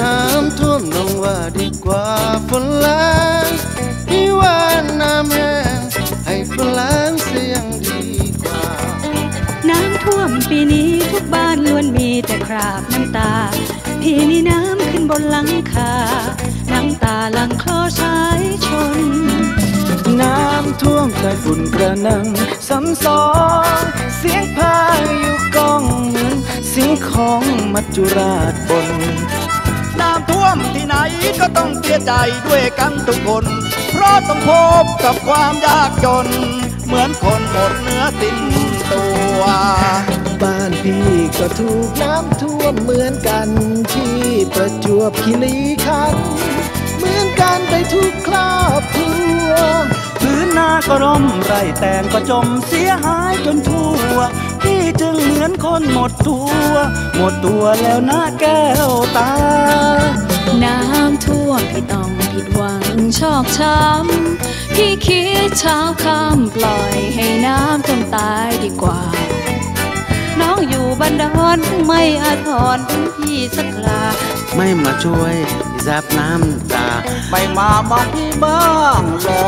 น้ำท่วมน้องว่าดีกว่าฝนแรงพี่ว่าน้ำแรงให้ฝนแรงเสียงดีกว่า น้ำท่วมปีนี้ทุกบ้านล้วนมีแต่คราบน้ำตา พี่นี่น้ำขึ้นบนหลังคา น้ำตาหลังคลอชายชน น้ำท่วมใต้ฝุ่นกระนังซ้ำซ้อน จุราชบน น้ำท่วมที่ไหนก็ต้องเสียใจด้วยกันทุกคน เพราะต้องพบกับความยากจน เหมือนคนหมดเนื้อตินตัว บ้านพี่ก็ถูกน้ำท่วมเหมือนกันที่ประจวบคีรีขันธ์ มไรแตงก็จมเสียหายจนทั่วพี่จึงเหมือนคนหมดตัว หมดตัวแล้วนะแก้วตา น้ำท่วมพี่ต้องผิดหวังชอกช้ำพี่คิดเช้าค่ำปล่อยให้น้ำจมตายดีกว่า น้องอยู่บ้านดอนไม่อาทรพี่สักลา ไม่มาช่วยซับน้ำตา ไม่มามองพี่บ้างหรอ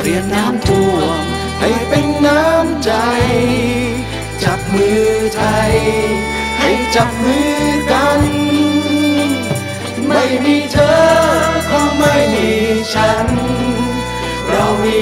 เปลี่ยนน้ำท่วมให้เป็นน้ำใจ จับมือไทย ให้จับมือกัน ไม่มีเธอคงไม่มีฉัน เรามี